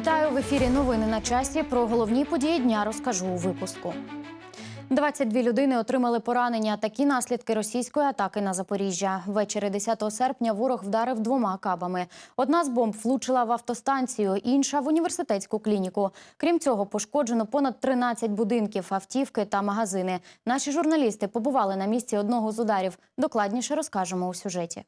Вітаю в ефірі. Новини на часі. Про головні події дня розкажу у випуску. 22 людини отримали поранення. Такі наслідки російської атаки на Запоріжжя. Ввечері 10 серпня ворог вдарив двома кабами. Одна з бомб влучила в автостанцію, інша в університетську клініку. Крім цього, пошкоджено понад 13 будинків, автівки та магазини. Наші журналісти побували на місці одного з ударів. Докладніше розкажемо у сюжеті.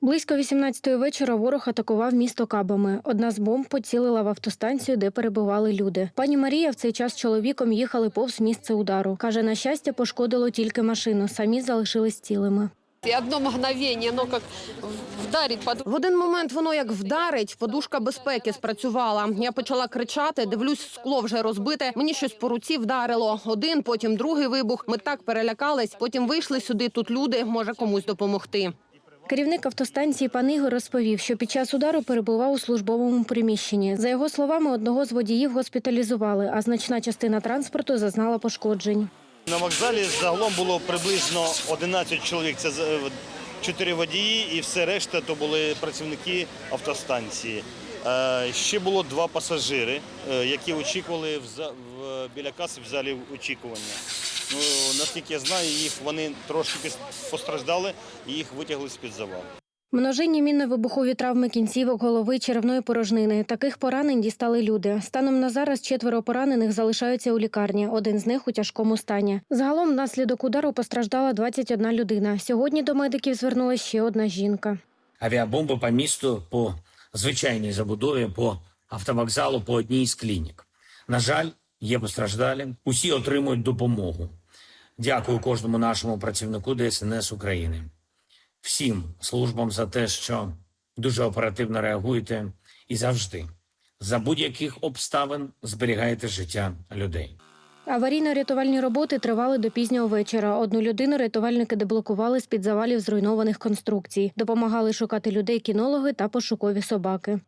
Близько 18-ї вечора ворог атакував місто кабами. Одна з бомб поцілила в автостанцію, де перебували люди. Пані Марія в цей час з чоловіком їхали повз місце удару. Каже, на щастя, пошкодило тільки машину. Самі залишились цілими. И одно мгновение, оно как вдарить под В один момент воно як вдарить, подушка безпеки спрацювала. Я почала кричати, дивлюсь, скло вже розбите. Мені щось по руці вдарило. Один, потім другий вибух. Ми так перелякались. Потім вийшли сюди. Тут люди, може комусь допомогти. Керівник автостанції пан Ігор розповів, що під час удару перебував у службовому приміщенні. За його словами, одного з водіїв госпіталізували, а значна частина транспорту зазнала пошкоджень. На вокзалі загалом було приблизно 11 чоловік. Це з- чотири водії і все решта то були працівники автостанції. Е, Ще було два пасажири, е, які очікували в, за- біля каси в залі очікування. Ну, наскільки я знаю, їх вони трошки постраждали і їх витягли з-під завалу. Множинні мінно-вибухові травми кінцівок, голови, черевної порожнини. Таких поранень дістали люди. Станом на зараз четверо поранених залишаються у лікарні. Один з них у тяжкому стані. Загалом внаслідок удару постраждала 21 людина. Сьогодні до медиків звернулася ще одна жінка. авіабомби по місту по звичайній забудові, по автовокзалу, по одній з клінік. На жаль, є постраждалі. Усі отримують допомогу. Дякую кожному нашому працівнику ДСНС України, всім службам за те, що дуже оперативно реагуєте і завжди за будь-яких обставин зберігаєте життя людей. Аварійно-рятувальні роботи тривали до пізнього вечора. Одну людину рятувальники деблокували з-під завалів зруйнованих конструкцій. Допомагали шукати людей кінологи та пошукові собаки.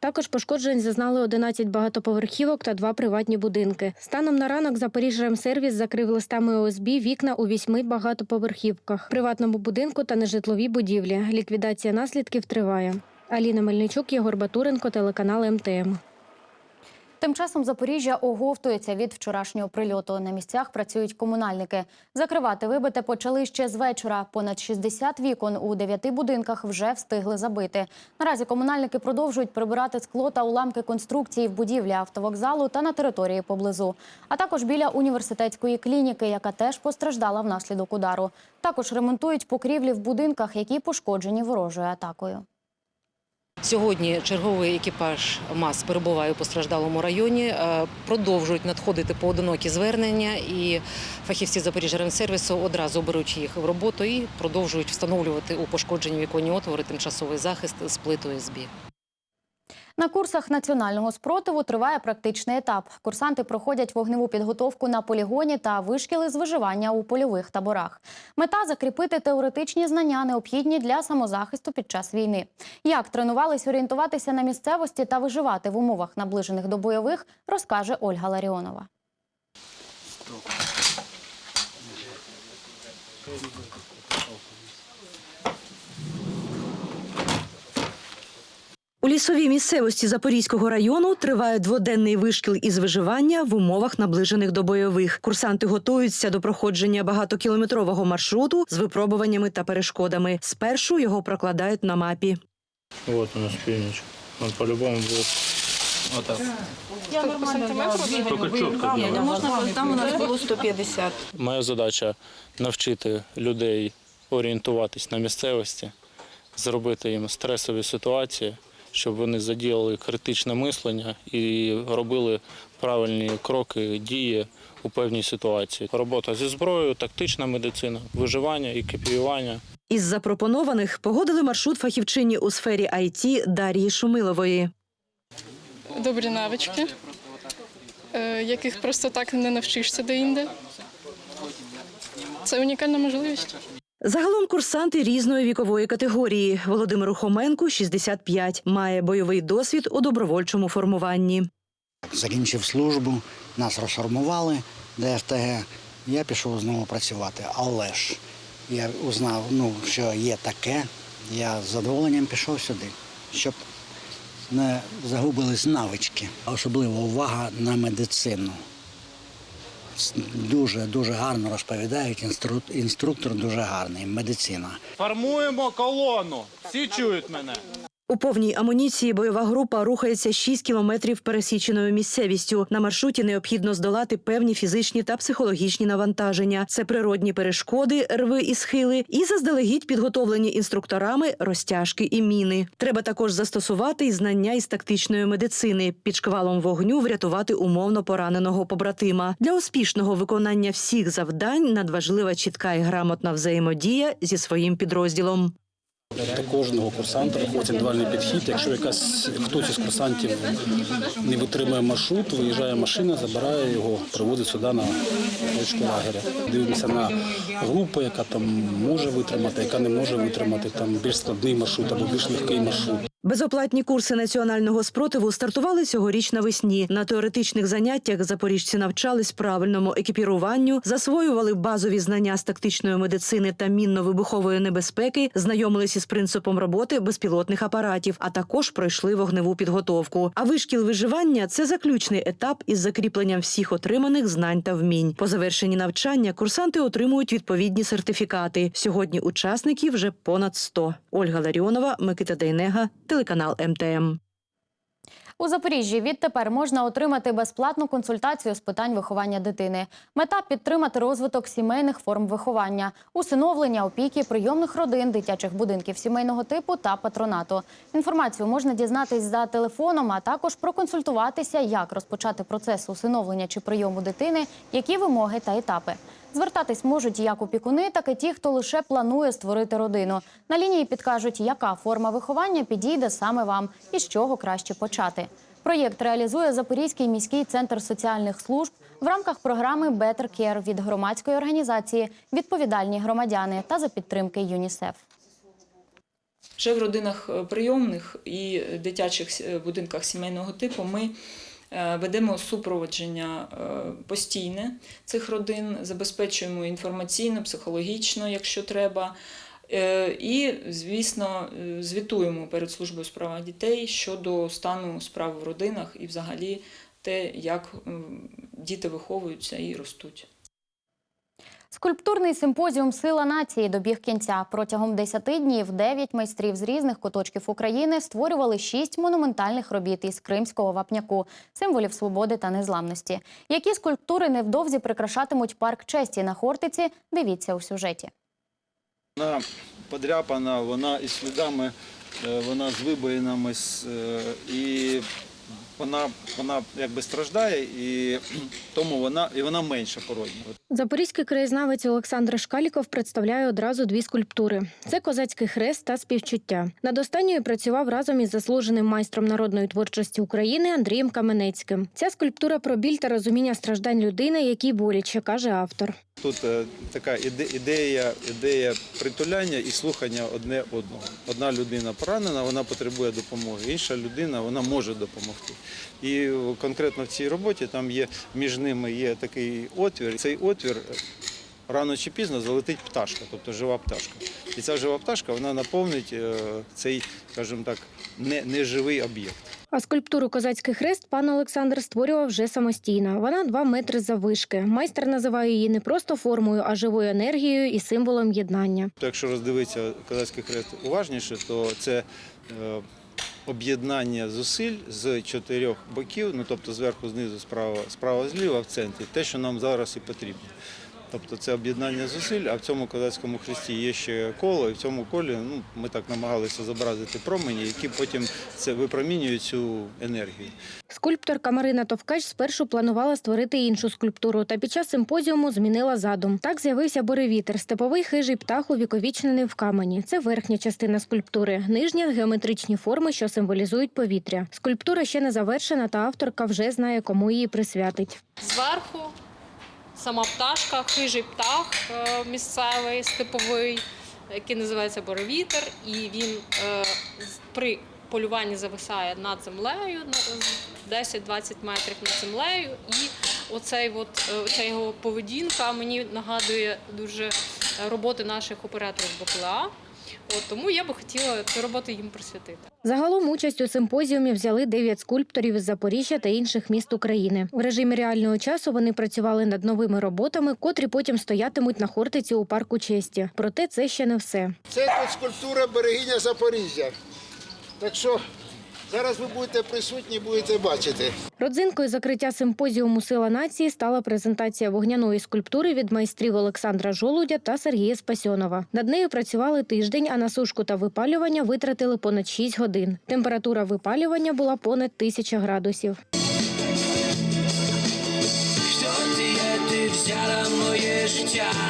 Також пошкоджень зазнали 11 багатоповерхівок та два приватні будинки. Станом на ранок Запоріжжя-М-сервіс закрив листами ОСБ вікна у вісьми багатоповерхівках, приватному будинку та нежитловій будівлі. Ліквідація наслідків триває. Аліна Мельничук, Єгор Батуренко, телеканал МТМ. Тим часом Запоріжжя оговтується від вчорашнього прильоту. На місцях працюють комунальники. Закривати вибите почали ще з вечора. Понад 60 вікон у дев'яти будинках вже встигли забити. Наразі комунальники продовжують прибирати скло та уламки конструкції в будівлі автовокзалу та на території поблизу, а також біля університетської клініки, яка теж постраждала внаслідок удару. Також ремонтують покрівлі в будинках, які пошкоджені ворожою атакою. Сьогодні черговий екіпаж МАЗ перебуває у постраждалому районі. Е, Продовжують надходити поодинокі звернення, і фахівці Запоріжжя одразу беруть їх в роботу і продовжують встановлювати у пошкоджені віконні отвори тимчасовий захист з плитою ОСБ. На курсах національного спротиву триває практичний етап. Курсанти проходять вогневу підготовку на полігоні та вишкіли з виживання у польових таборах. Мета закріпити теоретичні знання, необхідні для самозахисту під час війни. Як тренувались орієнтуватися на місцевості та виживати в умовах, наближених до бойових, розкаже Ольга Ларіонова. У лісовій місцевості Запорізького району триває дводенний вишкіл із виживання в умовах, наближених до бойових. Курсанти готуються до проходження багатокілометрового маршруту з випробуваннями та перешкодами. Спершу його прокладають на мапі. Вот у нас пивничек. Он по-любому чітко Не можна, там у нас було 150. Моя задача навчити людей орієнтуватись на місцевості, зробити їм стресові ситуації, щоб вони задіяли критичне мислення і робили правильні кроки, дії у певній ситуації. Робота зі зброєю, тактична медицина, виживання і копіювання. Із запропонованих погодили маршрут фахівчині у сфері IT Дар'ї Шумилової. добрі навички, е, яких просто так не навчишся деінде. Це унікальна можливість. Загалом курсанти різної вікової категорії. Володимиру Хоменку 65, має бойовий досвід у добровольчому формуванні. Закінчив службу, нас розформували ДФТГ. Я пішов знову працювати. Але ж я узнав, ну, що є таке. Я з задоволенням пішов сюди, щоб не загубились навички. Особлива увага на медицину. Дуже дуже гарно розповідають. інстру- Інструктор дуже гарний. Медицина. Формуємо колону. Всі чують мене. У повній амуніції бойова група рухається 6 кілометрів пересіченою місцевістю. На маршруті необхідно здолати певні фізичні та психологічні навантаження. Це природні перешкоди, рви і схили, і заздалегідь підготовлені інструкторами розтяжки і міни. Треба також застосувати і знання із тактичної медицини, під шквалом вогню врятувати умовно пораненого побратима. Для успішного виконання всіх завдань надважлива чітка і грамотна взаємодія зі своїм підрозділом. До кожного курсанта виходить індивідуальний підхід. Якщо якась хтось із курсантів не витримує маршрут, виїжджає машина, забирає його, приводить сюди на точку лагеря. Дивимося на групу, яка там може витримати, яка не може витримати там більш складний маршрут або більш легкий маршрут. Безоплатні курси національного спротиву стартували цьогоріч навесні. На теоретичних заняттях запоріжці навчались правильному екіпіруванню, засвоювали базові знання з тактичної медицини та мінно-вибухової небезпеки, знайомились із принципом роботи безпілотних апаратів, а також пройшли вогневу підготовку. А вишкіл виживання це заключний етап із закріпленням всіх отриманих знань та вмінь. По завершенні навчання курсанти отримують відповідні сертифікати. Сьогодні учасників вже понад 100. Ольга Ларіонова, Микита Дейнега, телеканал МТМ. У Запоріжжі відтепер можна отримати безплатну консультацію з питань виховання дитини. Мета підтримати розвиток сімейних форм виховання, усиновлення, опіки, прийомних родин, дитячих будинків сімейного типу та патронату. Інформацію можна дізнатись за телефоном, а також проконсультуватися, як розпочати процес усиновлення чи прийому дитини, які вимоги та етапи. Звертатись можуть як опікуни, так і ті, хто лише планує створити родину. На лінії підкажуть, яка форма виховання підійде саме вам і з чого краще почати. Проєкт реалізує Запорізький міський центр соціальних служб в рамках програми Better Care від громадської організації Відповідальні громадяни та за підтримки ЮНІСЕФ. Вже в родинах е, прийомних і дитячих е, будинках сімейного типу ми ведемо супроводження е, постійне цих родин, забезпечуємо інформаційно, психологічно, якщо треба. Е, І, звісно, е, звітуємо перед службою справ дітей щодо стану справ в родинах і взагалі те, як діти виховуються і ростуть. Скульптурний симпозіум Сила нації добіг кінця. Протягом 10 днів 9 майстрів з різних куточків України створювали 6 монументальних робіт із кримського вапняку, символів свободи та незламності. Які скульптури невдовзі прикрашатимуть парк честі на Хортиці? Дивіться у сюжеті. Вона подряпана, вона із слідами, е, вона з вибоїнами, е, і вона, вона якби страждає, і тому вона, і вона менша породня. Запорізький краєзнавець Олександр Шкаліков представляє одразу дві скульптури: це козацький хрест та співчуття. Над останньою працював разом із заслуженим майстром народної творчості України Андрієм Каменецьким. Ця скульптура про біль та розуміння страждань людини, якій боляче, каже автор. Тут е, така іде- ідея, ідея притуляння і слухання одне одного. Одна людина поранена, вона потребує допомоги, інша людина вона може допомогти. І конкретно в цій роботі там є між ними є такий отвір. Цей отвір е, рано чи пізно залетить пташка, тобто жива пташка. І ця жива пташка вона наповнить е, цей, скажімо так, не- неживий об'єкт. А скульптуру Козацький хрест пан Олександр створював вже самостійно. Вона 2 метри заввишки. Майстер називає її не просто формою, а живою енергією і символом єднання. Якщо роздивитися козацький хрест уважніше, то це е, об'єднання зусиль з чотирьох боків, ну тобто зверху, знизу, справа, справа, зліва в центрі, те, що нам зараз і потрібно. Тобто це об'єднання зусиль, а в цьому козацькому хресті є ще коло, і в цьому колі ну, ми так намагалися зобразити промені, які потім це випромінюють цю енергію. Скульпторка Марина Товкач спершу планувала створити іншу скульптуру, та під час симпозіуму змінила задум. Так з'явився буревітер, степовий хижий птах увіковічнений в камені. Це верхня частина скульптури, нижня геометричні форми, що символізують повітря. Скульптура ще не завершена, та авторка вже знає, кому її присвятить. Зверху сама пташка, хижий птах е, місцевий, степовий, який називається боровітер. І він е, при полюванні зависає над землею на 10-20 метрів над землею. І оцей от, е, оця його поведінка мені нагадує дуже роботи наших операторів БПЛА. От, тому я би хотіла цю роботу їм присвятити. Загалом участь у симпозіумі взяли дев'ять скульпторів із Запоріжжя та інших міст України. В режимі реального часу вони працювали над новими роботами, котрі потім стоятимуть на хортиці у парку честі. Проте це ще не все. Це тут скульптура берегиня Запоріжжя. Так що зараз ви будете присутні, будете бачити. Родзинкою закриття симпозіуму Сила нації стала презентація вогняної скульптури від майстрів Олександра Жолудя та Сергія Спасьонова. Над нею працювали тиждень, а на сушку та випалювання витратили понад 6 годин. Температура випалювання була понад 1000 градусів. Я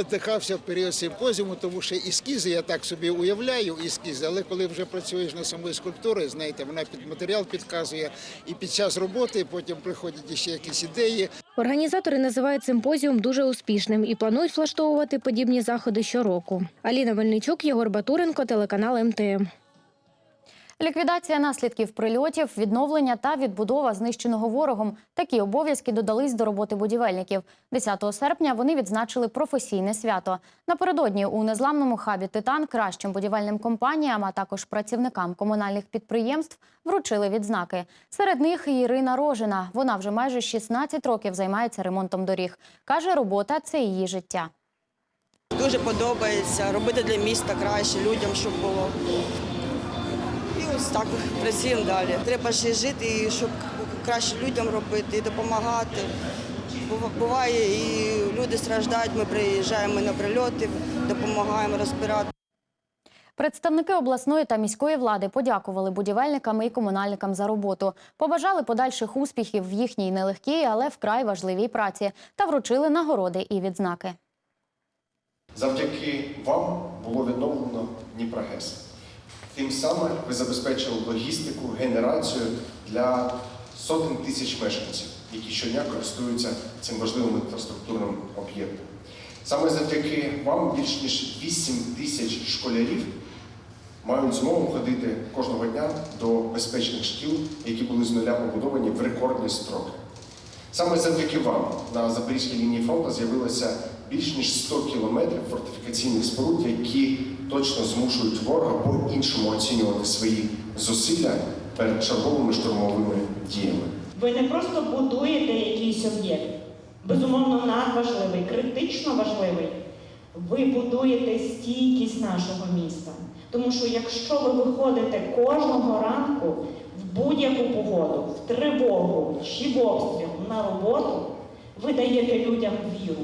Роздихався в період симпозіуму, тому що ескізи, я так собі уявляю ескізи, але коли вже працюєш на самої скульптури, знаєте, вона під матеріал підказує, і під час роботи потім приходять ще якісь ідеї. Організатори називають симпозіум дуже успішним і планують влаштовувати подібні заходи щороку. Аліна Мельничук, Єгор Батуренко, телеканал МТМ. Ліквідація наслідків прильотів, відновлення та відбудова знищеного ворогом. Такі обов'язки додались до роботи будівельників. 10 серпня вони відзначили професійне свято. Напередодні у незламному хабі Титан кращим будівельним компаніям, а також працівникам комунальних підприємств вручили відзнаки. Серед них Ірина Рожина. Вона вже майже 16 років займається ремонтом доріг. каже, робота це її життя. Дуже подобається робити для міста краще, людям, щоб було. Так працюємо далі. Треба ще жити, і щоб краще людям робити і допомагати. Буває, і люди страждають, ми приїжджаємо на прильоти, допомагаємо розбирати. Представники обласної та міської влади подякували будівельникам і комунальникам за роботу, побажали подальших успіхів в їхній нелегкій, але вкрай важливій праці та вручили нагороди і відзнаки. Завдяки вам було відновлено Дніпрогес. Тим самим ви забезпечили логістику, генерацію для сотень тисяч мешканців, які щодня користуються цим важливим інфраструктурним об'єктом. Саме завдяки вам більш ніж 8 тисяч школярів мають змогу ходити кожного дня до безпечних шкіл, які були з нуля побудовані в рекордні строки. Саме завдяки вам на Запорізькій лінії фронту з'явилося більш ніж 100 кілометрів фортифікаційних споруд, які точно змушують ворога по-іншому оцінювати свої зусилля перед черговими штурмовими діями. Ви не просто будуєте якийсь об'єкт, безумовно, надважливий, критично важливий. Ви будуєте стійкість нашого міста. Тому що якщо ви виходите кожного ранку будь-яку погоду, в тривогу чи в обстріл на роботу, ви даєте людям віру,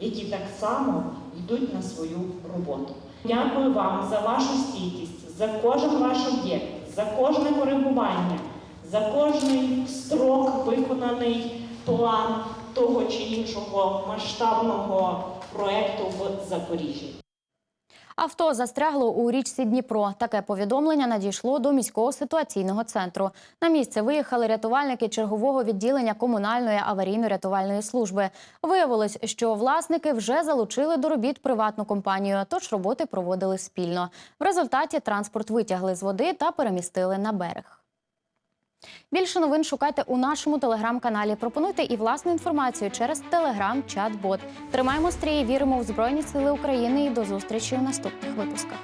які так само йдуть на свою роботу. Дякую вам за вашу стійкість, за кожен ваш об'єкт, за кожне коригування, за кожний строк виконаний план того чи іншого масштабного проекту в Запоріжжі. Авто застрягло у річці Дніпро. Таке повідомлення надійшло до міського ситуаційного центру. На місце виїхали рятувальники чергового відділення комунальної аварійно-рятувальної служби. Виявилось, що власники вже залучили до робіт приватну компанію, тож роботи проводили спільно. В результаті транспорт витягли з води та перемістили на берег. Більше новин шукайте у нашому телеграм-каналі. Пропонуйте і власну інформацію через телеграм-чат-бот. Тримаємо стрій, віримо в Збройні Сили України і до зустрічі у наступних випусках.